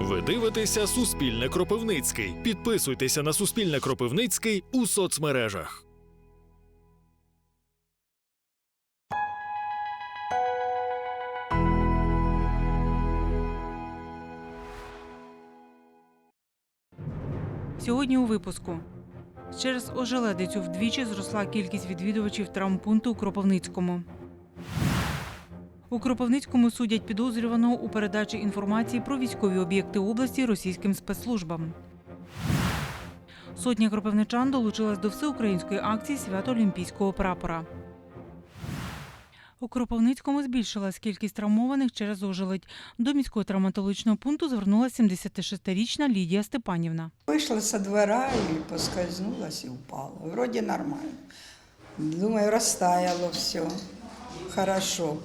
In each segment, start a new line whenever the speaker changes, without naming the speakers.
Ви дивитеся Суспільне Кропивницький. Підписуйтеся на Суспільне Кропивницький у соцмережах.
Сьогодні у випуску. Через ожеледицю вдвічі зросла кількість відвідувачів травмпункту у Кропивницькому. У Кропивницькому судять підозрюваного у передачі інформації про військові об'єкти області російським спецслужбам. Сотня кропивничан долучилась до всеукраїнської акції Свято Олімпійського прапора. У Кропивницькому збільшилась кількість травмованих через ожеледь. До міського травматологічного пункту звернулася 76-річна Лідія Степанівна.
Вышла со двора и поскользнулась и упала. Вроде нормально. Думаю, растаяло все. Хорошо.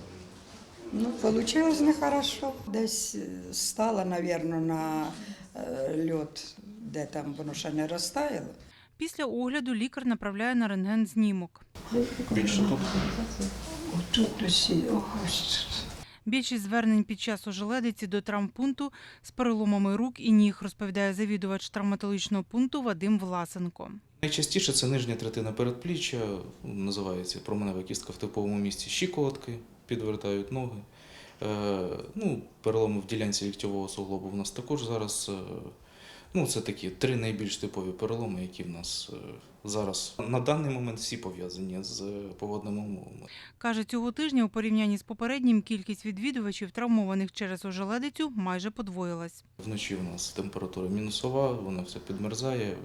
Ну, получилось нехорошо. Десь е, стала, наверное, на е, льот, де там воно ще не розтаяло.
Після огляду лікар направляє на рентген знімок.
Більше тут.
Отут усі, ось.
Більшість звернень під час ожеледиці до травмпункту з переломами рук і ніг, розповідає завідувач травматологічного пункту Вадим Власенко.
Найчастіше це нижня третина передпліччя, називається променева кістка в типовому місці щиколотки, підвертають ноги. Е, ну, переломи в ділянці ліктьового суглобу в нас також зараз. е, Ну, це такі три найбільш типові переломи, які в нас е, зараз на даний момент всі пов'язані з погодними умовами.
Каже, цього тижня у порівнянні з попереднім кількість відвідувачів, травмованих через ожеледицю, майже подвоїлась.
Вночі у нас температура мінусова, вона все підмерзає.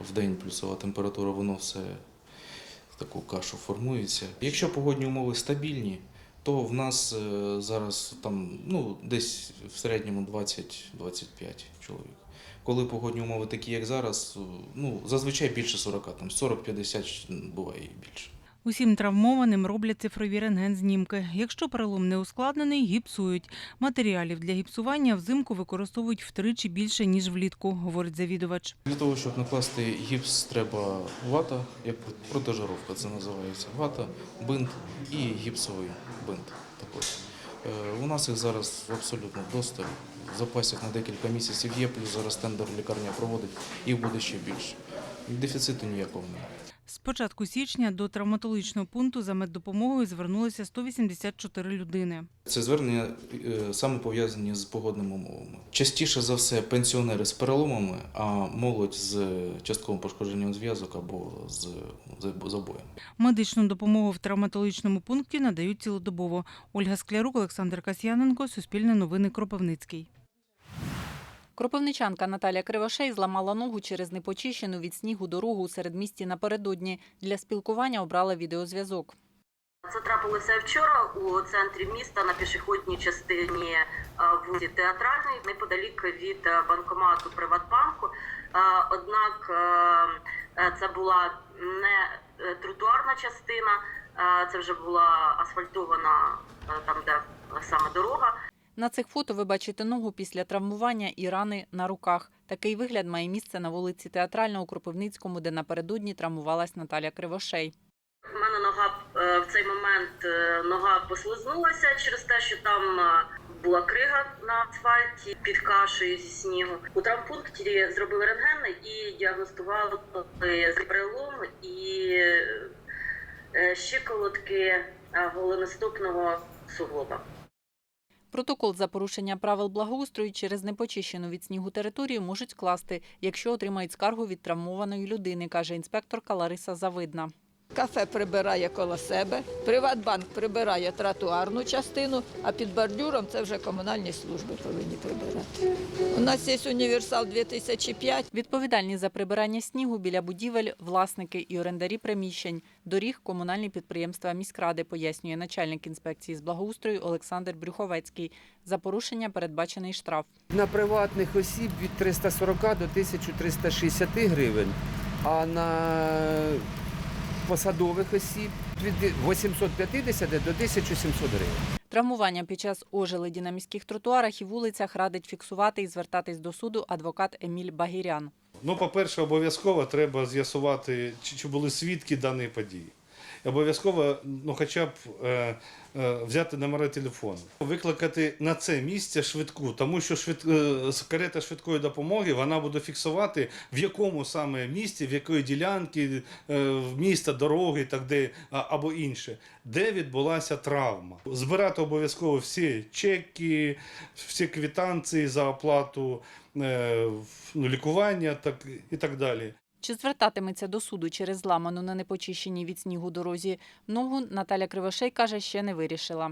В день плюсова температура, воно все таку кашу формується. Якщо погодні умови стабільні, то в нас е, зараз там ну, десь в середньому 20-25 чоловік. Коли погодні умови такі, як зараз, е, ну, зазвичай більше 40, там 40-50 буває і більше.
Усім травмованим роблять цифрові рентген-знімки. Якщо перелом не ускладнений, гіпсують. Матеріалів для гіпсування взимку використовують втричі більше, ніж влітку, говорить завідувач.
Для того, щоб накласти гіпс, треба вата, як протежировка це називається. Вата, бинт і гіпсовий бинт. Також. Е, У нас їх зараз абсолютно досталь. В запасах на декілька місяців є, плюс зараз тендер лікарня проводить, їх буде ще більше. Дефіциту ніякого немає.
З початку січня до травматологічного пункту за меддопомогою звернулися 184 людини.
Це звернення е, саме пов'язані з погодними умовами. Частіше за все пенсіонери з переломами, а молодь з частковим пошкодженням зв'язок або з з- забоями.
Медичну допомогу в травматологічному пункті надають цілодобово. Ольга Склярук, Олександр Касьяненко, Суспільне новини Кропивницький.
Кропивничанка Наталя Кривошей зламала ногу через непочищену від снігу дорогу у середмісті напередодні. Для спілкування обрала відеозв'язок.
Це трапилося вчора у центрі міста на пішохідній частині е, вулиці Театральної, неподалік від е, банкомату Приватбанку. Е, Однак це була не тротуарна частина, це вже була асфальтована там, де саме дорога.
На цих фото ви бачите ногу після травмування і рани на руках. Такий вигляд має місце на вулиці Театральна у Кропивницькому, де напередодні травмувалась Наталя Кривошей.
У мене нога е, в цей момент е, нога послизнулася через те, що там е, була крига на асфальті під кашею зі снігу. У травмпункті зробили рентген і діагностували перелом і щиколотки голеностопного суглоба.
Протокол за порушення правил благоустрою через непочищену від снігу територію можуть скласти, якщо отримають скаргу від травмованої людини, каже інспекторка Лариса Завидна.
Кафе прибирає коло себе, Приватбанк прибирає тротуарну частину, а під бордюром це вже комунальні служби повинні прибирати. У нас є універсал 2005.
Відповідальні за прибирання снігу біля будівель, власники і орендарі приміщень, доріг комунальні підприємства міськради, пояснює начальник інспекції з благоустрою Олександр Брюховецький. За порушення передбачений штраф.
На приватних осіб від 340 до 1360 гривень, а на посадових осіб від 850 до 1700 гривень.
Травмування під час ожеледі на міських тротуарах і вулицях радить фіксувати і звертатись до суду адвокат Еміль Багірян.
Ну, по-перше, обов'язково треба з'ясувати, чи, чи були свідки даної події. Обов'язково ну, хоча б е, е, взяти номери телефону, викликати на це місце швидку, тому що швид, е, карета швидкої допомоги вона буде фіксувати, в якому саме місці, в якої ділянки е, в міста, дороги, так де або інше, де відбулася травма. Збирати обов'язково всі чеки, всі квитанції за оплату е, ну, лікування так, і так далі.
Чи звертатиметься до суду через зламану на непочищеній від снігу дорозі ногу, Наталя Кривошей каже, ще не вирішила.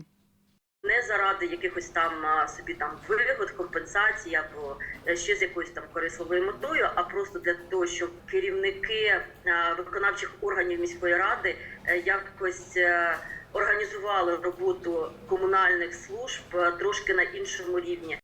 Не заради якихось там собі там вигод, компенсацій або е, ще з якоюсь там корисливою метою, а просто для того, щоб керівники виконавчих органів міської ради е, якось е, організували роботу комунальних служб трошки на іншому рівні.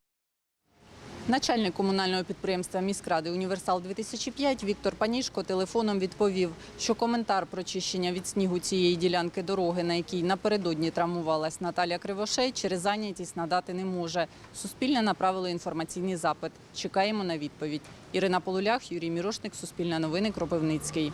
Начальник комунального підприємства міськради Універсал 2005 Віктор Панішко телефоном відповів, що коментар про чищення від снігу цієї ділянки дороги, на якій напередодні травмувалась Наталя Кривошей, через зайнятість надати не може. Суспільне направило інформаційний запит. Чекаємо на відповідь. Ірина Полулях, Юрій Мірошник, Суспільне новини, Кропивницький.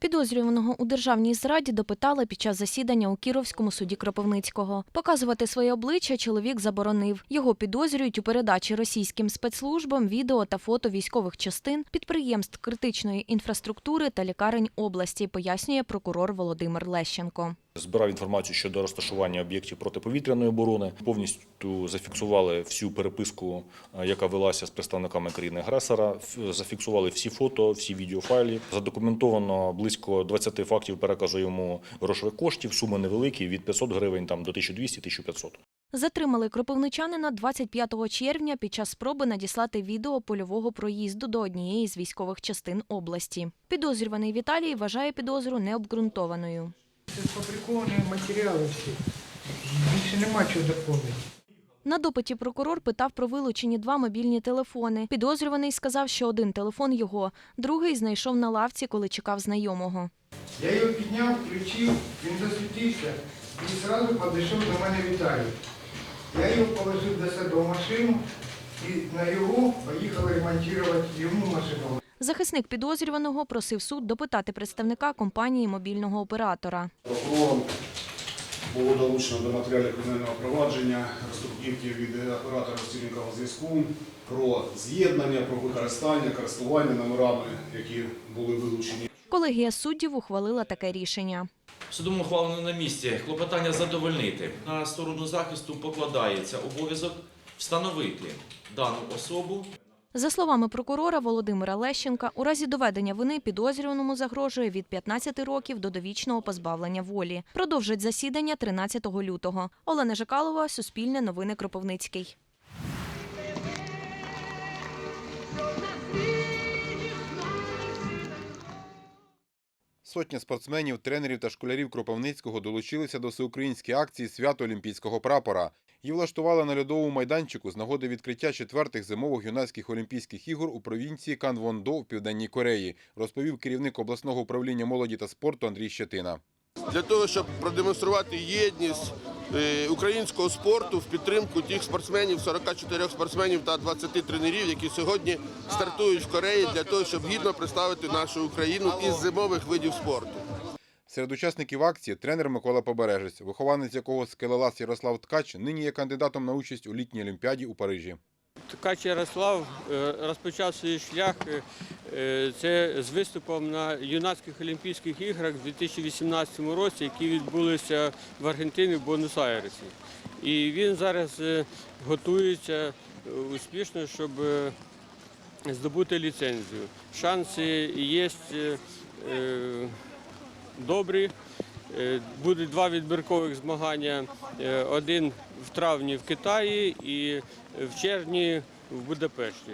Підозрюваного у державній зраді допитали під час засідання у Кіровському суді Кропивницького. Показувати своє обличчя чоловік заборонив. Його підозрюють у передачі російським спецслужбам відео та фото військових частин, підприємств критичної інфраструктури та лікарень області, пояснює прокурор Володимир Лещенко.
Збирав інформацію щодо розташування об'єктів протиповітряної оборони. Повністю зафіксували всю переписку, е, яка велася з представниками країни-агресора. Зафіксували всі фото, всі відеофайлі. Задокументовано близько 20 фактів переказу йому грошових коштів. Суми невеликі від 500 гривень там до 1200-1500.
Затримали кропивничанина 25 червня під час спроби надіслати відео польового проїзду до однієї з військових частин області. Підозрюваний Віталій вважає підозру необґрунтованою.
Це сфабриковані матеріали всі. Більше нема чого доповнити.
На допиті прокурор питав про вилучені два мобільні телефони. Підозрюваний сказав, що один телефон його, другий знайшов на лавці, коли чекав знайомого.
Я його підняв, включив, він засвітився і одразу підійшов до мене Віталій. Я його положив до себе в машину і на його поїхали ремонтувати йому машину.
Захисник підозрюваного просив суд допитати представника компанії мобільного оператора.
Прокурором було долучено до матеріалів кримінального провадження роздруківки від оператора стільникового зв'язку про з'єднання, про використання, користування номерами, які були вилучені.
Колегія суддів ухвалила таке рішення.
Судом ухвалено на місці клопотання задовольнити. На сторону захисту покладається обов'язок встановити дану особу
За словами прокурора Володимира Лещенка, у разі доведення вини підозрюваному загрожує від 15 років до довічного позбавлення волі. Продовжать засідання 13 лютого. Олена Жикалова, Суспільне новини Кропивницький.
Сотня спортсменів, тренерів та школярів Кропивницького долучилися до всеукраїнської акції Свято Олімпійського прапора. Її влаштували на льодовому майданчику з нагоди відкриття четвертих зимових юнацьких олімпійських ігор у провінції Канвондо в Південній Кореї, розповів керівник обласного управління молоді та спорту Андрій Щетина.
для того, щоб продемонструвати єдність е, українського спорту в підтримку тих спортсменів, 44 спортсменів та 20 тренерів, які сьогодні стартують в Кореї для того, щоб гідно представити нашу Україну із зимових видів спорту.
Серед учасників акції тренер Микола Побережець, вихованець якого скелелаз Ярослав Ткач, нині є кандидатом на участь у літній олімпіаді у Парижі.
Ткач Ярослав е, розпочав свій шлях е, е, це з виступом на юнацьких Олімпійських іграх у 2018 році, які відбулися в Аргентині в Буенос-Айресі. І він зараз готується успішно, щоб здобути ліцензію. Шанси є добрі. Е, Буде два відбіркових змагання. Е, Один в травні в Китаї і в червні в Будапешті.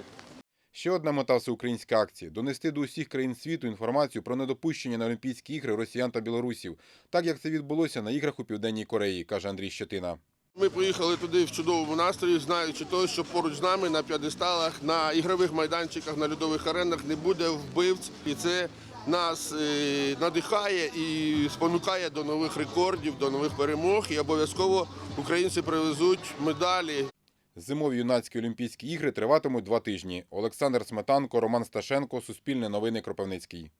Ще одна мета всеукраїнської акції – донести до усіх країн світу інформацію про недопущення на Олімпійські ігри росіян та білорусів, так як це відбулося на іграх у Південній Кореї, каже Андрій Щетина.
Ми поїхали туди в чудовому настрої, знаючи того, що поруч з нами на п'ядесталах, на ігрових майданчиках, на льодових аренах не буде вбивць. І це нас е, надихає і спонукає до нових рекордів, до нових перемог. І обов'язково українці привезуть медалі.
Зимові юнацькі Олімпійські ігри триватимуть два тижні. Олександр Сметанко, Роман Сташенко, Суспільне новини Кропивницький.